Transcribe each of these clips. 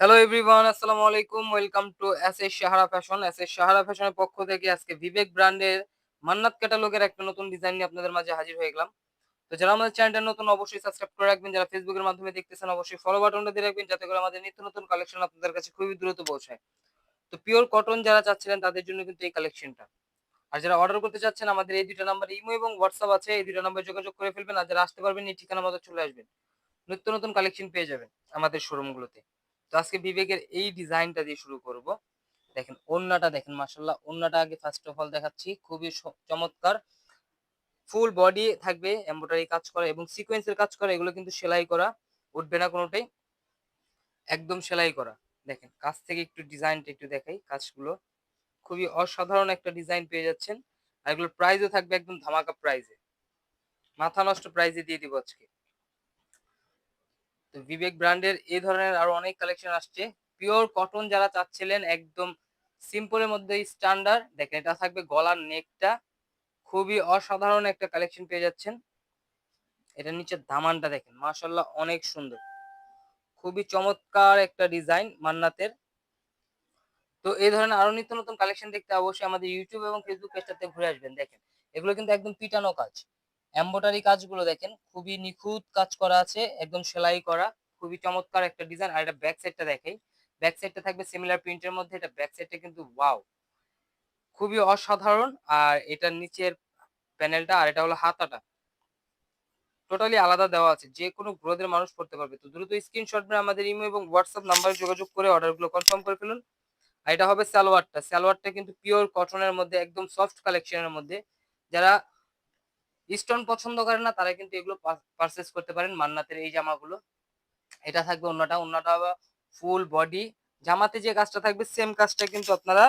Hello everyone আসসালামু আলাইকুম welcome to S S Sahara fashion S S Sahara ফ্যাশনের পক্ষ থেকে আজকে বিবেক ব্র্যান্ডের মান্নাত ক্যাটালগের একটা নতুন ডিজাইন নিয়ে আপনাদের মাঝে হাজির হয়ে গেলাম। তো যারা আমাদের চ্যানেলটা নতুন, অবশ্যই সাবস্ক্রাইব করে রাখবেন। যারা ফেসবুকের মাধ্যমে দেখতেছেন, অবশ্যই ফলো বাটনটা দিয়ে রাখবেন, যাতে করে আমাদের নিত্য নতুন কালেকশন আপনাদের কাছে খুবই দ্রুত পৌঁছায়। তো পিওর কটন যারা চাচ্ছিলেন, তাদের জন্য কিন্তু এই কালেকশনটা আর যারা অর্ডার করতে চাচ্ছেন, আমাদের এই দুইটা নাম্বার ইমো এবং হোয়াটসঅ্যাপ আছে। এই দুইটা নাম্বার যোগাযোগ করে ফেলবেন। আর যারা আসতে পারবেন, এই ঠিকানা মতো চলে আসবেন। নিত্য নতুন কালেকশন পেয়ে যাবেন আমাদের শোরুমগুলোতে তো আজকে বিবেকের এই ডিজাইনটা দিয়ে শুরু করব। দেখেন ওন্নাটা দেখেন মাসাল্লাহ ওন্নাটা আগে ফার্স্ট অফ অল দেখাচ্ছি। খুবই চমৎকার। ফুল বডি থাকবে এমব্রয়ডারি কাজ করা এবং সিকোয়েন্সের কাজ করা, এগুলো কিন্তু সেলাই করা, উঠবে না কোনোটাই। একদম সেলাই করা। দেখেন, কাছ থেকে একটু ডিজাইনটা একটু দেখাই, কাজগুলো। খুবই অসাধারণ একটা ডিজাইন পেয়ে যাচ্ছেন। আর এগুলোর প্রাইসও থাকবে একদম ধামাকা প্রাইজে মাথা নষ্ট প্রাইজে দিয়ে দিব আজকে। বিবেক ব্র্যান্ডের এই ধরনের আরও অনেক কালেকশন আসছে। পিওর কটন যারা চাচ্ছিলেন, একদম সিম্পলের মধ্যে স্ট্যান্ডার্ড দেখেন, এটা থাকবে গলার নেকটা খুবই অসাধারণ একটা কালেকশন পেয়ে যাচ্ছেন। এটা নিচের দামানটা দেখেন মাশাল্লাহ অনেক সুন্দর। খুবই চমৎকার একটা ডিজাইন মান্নাতের। তো এই ধরনের আরও নিত্য নতুন কালেকশন দেখতে অবশ্যই আমাদের ইউটিউব এবং ফেসবুক পেজটাতে ঘুরে আসবেন। দেখেন, এগুলো কিন্তু একদম পিটানো কাজ। এম্বোটারি কাজগুলো দেখেন, খুবই নিখুঁত কাজ করা আছে, একদম সেলাই করা, খুবই চমৎকার একটা ডিজাইন আর এটা ব্যাক সাইডটা দেখাই। ব্যাক সাইডটা থাকবে সিমিলার প্রিন্টের মধ্যে, এটা ব্যাক সাইডটা কিন্তু ওয়াও খুবই অসাধারণ, আর এটার নিচের প্যানেলটা আর এটা হলো হাতাটা। টোটালি আলাদা দেওয়া আছে, যে কোনো গ্রোদের মানুষ করতে পারবে। তো দ্রুত স্ক্রিনশট নিয়ে আমাদের ইমো এবং হোয়াটসঅ্যাপ নাম্বারে যোগাযোগ করে অর্ডারগুলো কনফার্ম করে ফেলুন। আর এটা হবে সালোয়ারটা। সালোয়ারটা কিন্তু পিওর কটনের মধ্যে, একদম সফট কালেকশনের মধ্যে। যারা স্টোন পছন্দ করে না, তারা কিন্তু এগুলো পারচেস করতে পারেন মান্নাতের এই জামাগুলো। এটা থাকবে অন্যটা অন্যটা ফুল বডি জামাতে যে কাজটা থাকবে সেম কাজটা কিন্তু আপনারা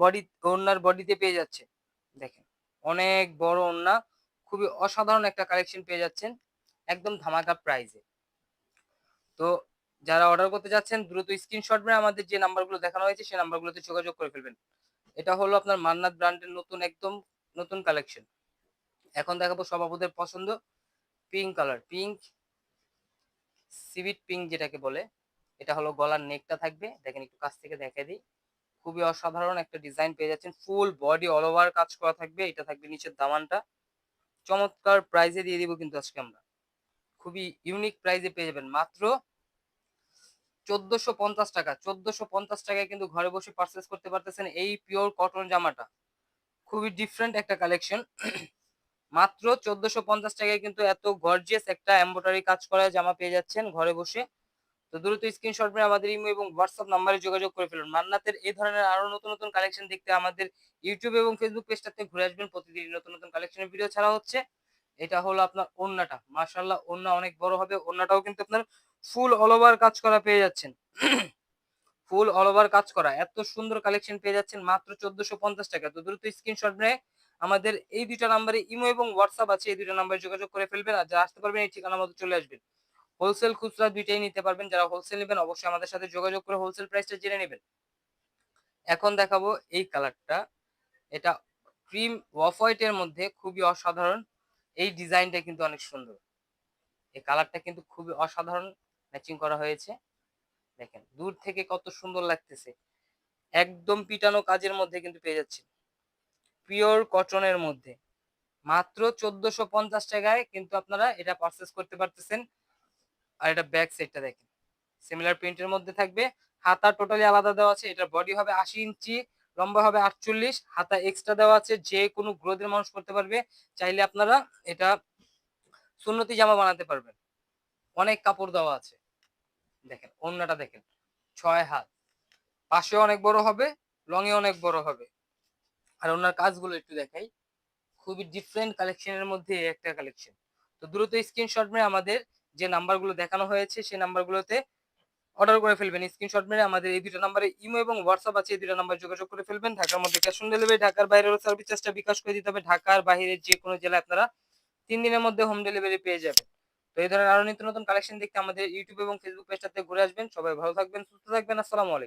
বডি ওনার বডিতে পেয়ে যাচ্ছে দেখেন, অনেক বড় ওন্না খুবই অসাধারণ একটা কালেকশন পেয়ে যাচ্ছেন, একদম ধামাকা প্রাইজে তো যারা অর্ডার করতে যাচ্ছেন, দ্রুত স্ক্রিনশট মেরে আমাদের যে নাম্বারগুলো দেখানো হয়েছে, সেই নাম্বারগুলোতে যোগাযোগ করে ফেলবেন। এটা হলো আপনার মান্নাত ব্র্যান্ডের নতুন, একদম নতুন কালেকশন এখন দেখাবো সভাপতির পছন্দ। পিঙ্ক কালার পিঙ্ক সিভিট পিঙ্ক যেটাকে বলে। এটা হলো গলার নেকটা থাকবে। দেখেন একটু কাছ থেকে দেখে দিই। খুবই অসাধারণ একটা ডিজাইন পেয়ে যাচ্ছেন। ফুল বডি অল ওভার কাজ করা থাকবে। এটা থাকবে নিচের দামানটা। চমৎকার প্রাইজে দিয়ে দিব কিন্তু আজকে আমরা। খুবই ইউনিক প্রাইজে পেয়ে যাবেন। মাত্র চোদ্দশো পঞ্চাশ টাকা। চোদ্দশো পঞ্চাশ টাকায় কিন্তু ঘরে বসে পারচেস করতে পারতেছেন এই পিওর কটন জামাটা। খুবই ডিফারেন্ট একটা কালেকশন মাত্র চোদ্দশো পঞ্চাশ টাকায় কিন্তু এত গর্জিয়াস একটা এম্বোটারি কাজ করা জামা পেয়ে যাচ্ছেন ঘরে বসে। তো দ্রুত স্ক্রিনশট মেরে আমাদের ইমো এবং হোয়াটসঅ্যাপ নাম্বারে যোগাযোগ করে ফেলুন। মান্নাতের এই ধরনের আরও নতুন নতুন কালেকশন দেখতে আমাদের ইউটিউব এবং ফেসবুক পেজটাতে ঘুরে আসবেন। প্রতিদিন নতুন নতুন কালেকশনের ভিডিও ছাড়া হচ্ছে। এটা হলো আপনার ওন্নাটা মার্শাল্লাহ ওন্না অনেক বড় হবে। ওন্নাটাও কিন্তু আপনার ফুল অল ওভার কাজ করা পেয়ে যাচ্ছেন। ফুল অল ওভার কাজ করা। এত সুন্দর কালেকশন পেয়ে যাচ্ছেন মাত্র চোদ্দশো পঞ্চাশ টাকা তো দ্রুত স্ক্রিনশট মেরে আমাদের এই দুইটা নাম্বারে ইমো এবং হোয়াটসঅ্যাপ আছে, এই দুইটা নাম্বারে যোগাযোগ করে ফেলবেন আর যারা আসতে পারবেন, এই ঠিকানা মতো চলে আসবেন। হোলসেল খুচরা দুইটাই নিতে পারবেন, যারা হোলসেল নেবেন অবশ্যই আমাদের সাথে যোগাযোগ করে হোলসেল প্রাইসটা জেনে নেবেন। এখন দেখাবো এই কালারটা এটা ক্রিম অফ হোয়াইটের মধ্যে খুবই অসাধারণ। এই ডিজাইনটা কিন্তু অনেক সুন্দর। এই কালারটা কিন্তু খুবই অসাধারণ ম্যাচিং করা হয়েছে। দেখেন, দূর থেকে কত সুন্দর লাগতেছে। একদম পিটানো কাজের মধ্যে কিন্তু পেয়ে যাচ্ছেন। পিওর কটনের মধ্যে। মাত্র চোদ্দশো পঞ্চাশ টাকায় কিন্তু আপনারা এটা পারচেস করতে পারতেছেন। আর এটা ব্যাক সাইডটা দেখেন। সিমিলার প্রিন্টের মধ্যে থাকবে। হাতা টোটালি আলাদা দেওয়া আছে। এটা বডি হবে আশি ইঞ্চি, লম্বা হবে আটচল্লিশ। হাতা এক্সট্রা দেওয়া আছে। যে কোনো গ্রোথের মানুষ করতে পারবে। চাইলে আপনারা এটা সুন্নতি জামা বানাতে পারবেন। অনেক কাপড় দেওয়া আছে। দেখেন অন্যটা দেখেন। ছয় হাত। পাশে অনেক বড় হবে লঙে অনেক বড় হবে। আর ওনার কাজগুলো একটু দেখাই। খুবই ডিফারেন্ট কালেকশনের মধ্যে একটা কালেকশন তো দ্রুত স্ক্রিনশট মেরে আমাদের যে নাম্বারগুলো দেখানো হয়েছে, সেই নাম্বারগুলোতে অর্ডার করে ফেলবেন। স্ক্রিনশট মেরে আমাদের এই দুটো নাম্বারে ইমো এবং হোয়াটসঅ্যাপ আছে, এই দুটো নাম্বার যোগাযোগ করে ফেলবেন। ঢাকার মধ্যে ক্যাশ অন ডেলিভারি ঢাকার বাইরেও সার্ভিস চার্জটা বিকাশ করে দিতে হবে। ঢাকার বাইরের যে কোনো জেলায় আপনারা তিন দিনের মধ্যে হোম ডেলিভারি পেয়ে যাবেন। তো এই ধরনের আরও নিত্য নতুন কালেকশন দেখতে আমাদের ইউটিউব এবং ফেসবুক পেজটাতে ঘুরে আসবেন। সবাই ভালো থাকবেন, সুস্থ থাকবেন। আসসালামু আলাইকুম।